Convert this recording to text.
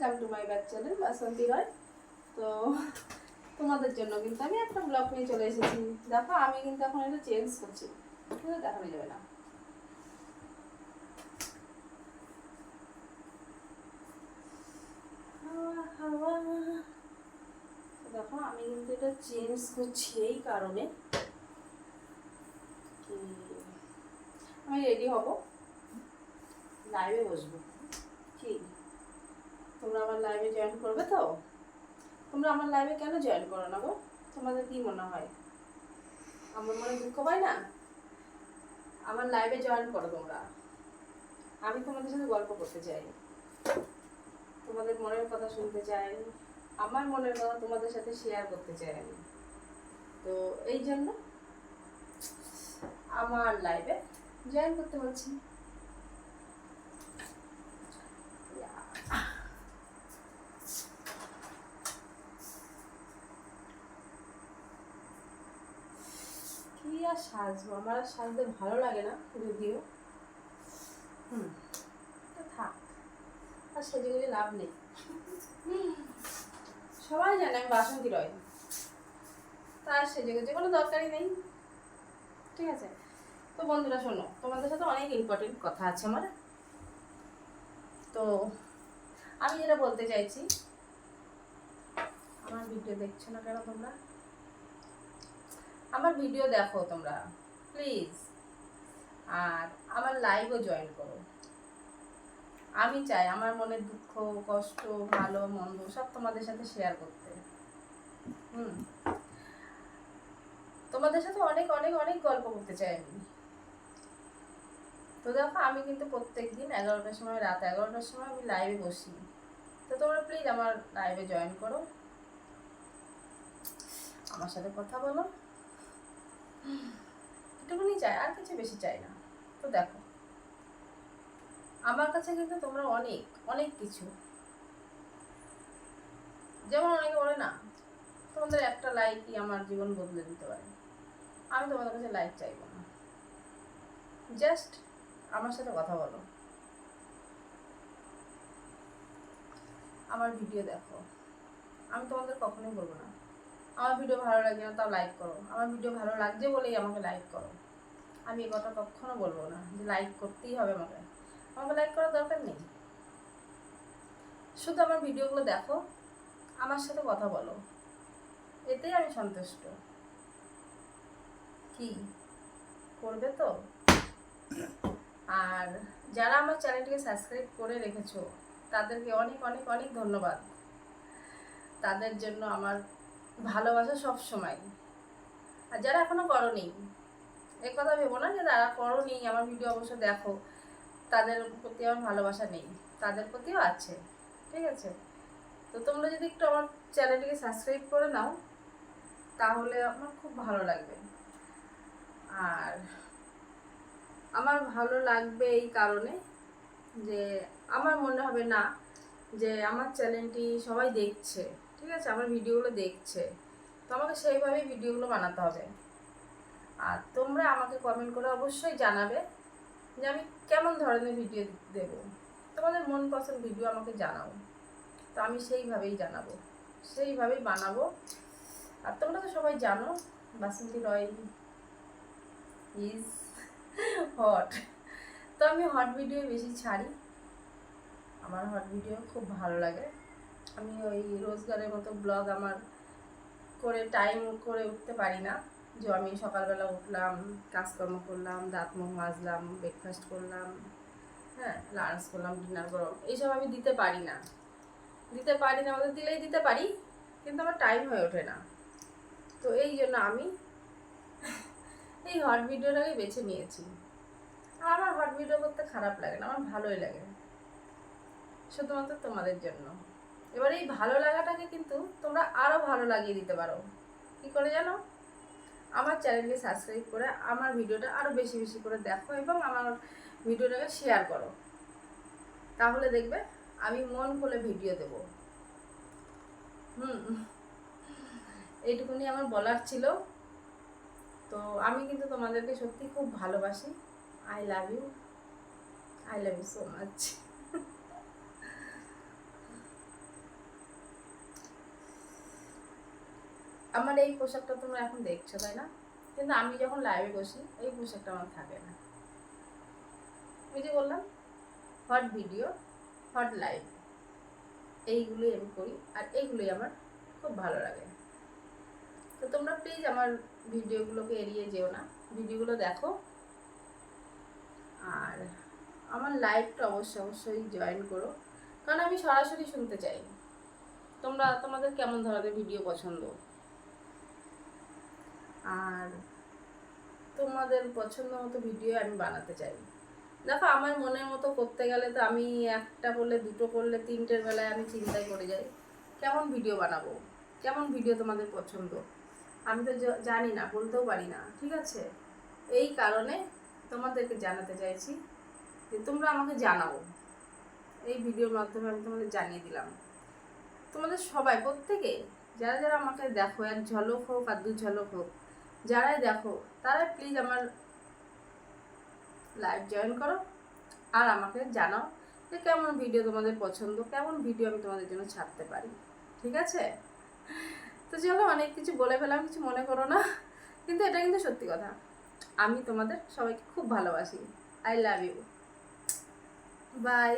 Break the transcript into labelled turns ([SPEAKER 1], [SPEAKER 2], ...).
[SPEAKER 1] Welcome to my back channel Basanti Roy তো তোমাদের জন্য কিন্তু আমি একটা ব্লগ নিয়ে চলে এসেছি। দেখো, আমি কিন্তু এখন এটা চেঞ্জ করছি। কিন্তু দেখানো যাবে না। দেখো, আমি কিন্তু এটা চেঞ্জ করছি এই কারণে। আমি রেডি হব। লাইভে বসবো। ঠিক। তোমরা আমার লাইভে জয়েন করবে তো? তোমরা আমার লাইভে কেন জয়েন করো না গো? তোমাদের কি মনে হয়? আমার মনে দুঃখ পায় না? আমার লাইভে জয়েন করো তোমরা। আমি তোমাদের সাথে গল্প করতে চাই। তোমাদের মনের কথা শুনতে চাই। আমার মনের কথা তোমাদের সাথে শেয়ার করতে চাই। আমি তো এই জন্য আমার লাইভে জয়েন করতে বলছি কি আর সাজবো, আমার আর সাজতে ভালো লাগে না যদিও। হুম আর সেজে গুজে লাভ নেই। সবাই জানে আমি বাসন্তী রয় তার সেজে গুজে কোনো দরকারই নেই। ঠিক আছে? তো বন্ধুরা, শোনো, তোমাদের সাথে অনেক ইম্পর্টেন্ট কথা আছে আমার। তো আমি যেটা বলতে চাইছি, আমার ভিডিও দেখছ না কেন তোমরা? আমার ভিডিও দেখো তোমরা প্লিজ আর আমার লাইভও জয়েন করো। আমি চাই আমার মনের দুঃখ, কষ্ট, ভালো, মন্দ সব তোমাদের সাথে শেয়ার করতে। হুম। তোমাদের সাথে অনেক অনেক অনেক গল্প করতে চাই আমি। তো দেখো, আমি কিন্তু প্রত্যেক দিন এগারোটার সময়, রাত এগারোটার সময় আমি লাইভে বসি। তো তোমরা প্লিজ আমার লাইভে জয়েন করো। আমার সাথে কথা বলো। এটুকুনি চাই, আর কিছু বেশি চাই না। তো দেখো, আমার কাছে কিন্তু তোমরা অনেক অনেক কিছু। যেমন অনেকে বলে না, তোমাদের একটা লাইকই আমার জীবন বদলে দিতে পারে। আমি তোমাদের কাছে লাইক চাইব না। জাস্ট আমার সাথে কথা বলো। আমার ভিডিও দেখো। আমি তোমাদের কখনোই বলব না। আমার ভিডিও ভালো লাগে না তাও লাইক করো। আমার ভিডিও ভালো লাগছে বলেই আমাকে লাইক করো। আমি এই কথা কখনো বলব না যে লাইক করতেই হবে আমাকে। আমাকে লাইক করার দরকার নেই। শুধু আমার ভিডিওগুলো দেখো, আমার সাথে কথা বলো। এতেই আমি সন্তুষ্ট। কি? করবে তো? আর যারা আমার চ্যানেলটিকে সাবস্ক্রাইব করে রেখেছো, তাদেরকে অনেক অনেক অনেক ধন্যবাদ। তাদের জন্য আমার ভালোবাসা সব সময়। আর যারা এখনও করনি, এ কথা ভেবো না যে যারা করনি, আমার ভিডিও অবশ্য দেখো, তাদের প্রতি আমার ভালোবাসা নেই, তাদের প্রতিও আছে, ঠিক আছে? তো তোমরা যদি একটু আমার চ্যানেলটিকে সাবস্ক্রাইব করে নাও, তাহলে আমার খুব ভালো লাগবে। আর আমার ভালো লাগবে এই কারণে যে আমার মনে হবে না যে আমার চ্যানেলটি সবাই দেখছে। ঠিক আছে, আমার ভিডিওগুলো দেখছে। তো আমাকে সেইভাবেই ভিডিওগুলো বানাতে হবে। আর তোমরা আমাকে কমেন্ট করে অবশ্যই জানাবে যে আমি কেমন ধরনের ভিডিও দেব। তোমাদের মন পছন্দ ভিডিও আমাকে জানাও। তো আমি সেইভাবেই জানাব। সেইভাবেই বানাবো। আর তোমরা তো সবাই জানো বাসন্তী রয় ইজ হট তো আমি হট ভিডিও বেশি ছাড়ি। আমার হট ভিডিও খুব ভালো লাগে। আমি ওই রোজগারের মতো ব্লগ আমার করে টাইম করে উঠতে পারি না। যে আমি সকালবেলা উঠলাম, কাজকর্ম করলাম, দাঁত মুখ মাজলাম ব্রেকফাস্ট করলাম হ্যাঁ লাঞ্চ করলাম ডিনার করলাম, এইসব আমি দিতে পারি না। দিতে পারি না আমাদের দিলেই দিতে পারি, কিন্তু আমার টাইম হয়ে ওঠে না। তো এই জন্য আমি এই হট ভিডিওটাকে বেছে নিয়েছি। আর আমার হট ভিডিও করতে খারাপ লাগে না, আমার ভালোই লাগে। শুধুমাত্র তোমাদের জন্য। এবার এই ভালো লাগাটাকে কিন্তু তোমরা আরও ভালো লাগিয়ে দিতে পারো। কি করে জানো? আমার চ্যানেলকে সাবস্ক্রাইব করে আমার ভিডিওটা আরও বেশি বেশি করে দেখো এবং আমার ভিডিওটাকে শেয়ার করো। তাহলে দেখবে আমি মন খুলে ভিডিও দেব। হুম। এইটুকুনি আমার বলার ছিল। তো আমি কিন্তু তোমাদেরকে সত্যি খুব ভালোবাসি। I love you I love you so much আমার এই পোশাকটা তোমরা এখন দেখছ, তাই না? কিন্তু আমি যখন লাইভে বসি, এই পোশাকটা আমার থাকে না। ওই যে বললাম হট ভিডিও হট লাইভ এইগুলোই আমি করি, আর এইগুলোই আমার খুব ভালো লাগে। তো তোমরা প্লিজ আমার ভিডিওগুলোকে এড়িয়ে যেও না। ভিডিওগুলো দেখো। আর আমার লাইভটা অবশ্যই অবশ্যই জয়েন করো। কারণ আমি সরাসরি শুনতে চাই। তোমরা, তোমাদের কেমন ধরনের ভিডিও পছন্দ? আর তোমাদের পছন্দ মতো ভিডিও আমি বানাতে চাই। দেখো, আমার মনের মতো করতে গেলে তো আমি একটা করলে, দুটো করলে, তিনটের বেলায় আমি চিন্তায় করে যাই, কেমন ভিডিও বানাবো? কেমন ভিডিও তোমাদের পছন্দ? আমি তো জানি না, বলতেও পারি না, ঠিক আছে? এই কারণে তোমাদেরকে জানাতে চাইছি যে তোমরা আমাকে জানাও। এই ভিডিওর মাধ্যমে আমি তোমাদের জানিয়ে দিলাম। তোমাদের সবাই, প্রত্যেকে, যারা যারা আমাকে দেখো, এক ঝলক হোক আর দু ঝলক হোক যারাই দেখো, তারা প্লিজ আমার লাইভ জয়েন করো আর আমাকে জানাও যে কেমন ভিডিও তোমাদের পছন্দ, কেমন ভিডিও আমি তোমাদের জন্য ছাড়তে পারি, ঠিক আছে? তো চলো অনেক কিছু বলে ফেলাম, কিছু মনে করো না, কিন্তু এটা কিন্তু সত্যি কথা। আমি তোমাদের সবাইকে খুব ভালোবাসি। I love you by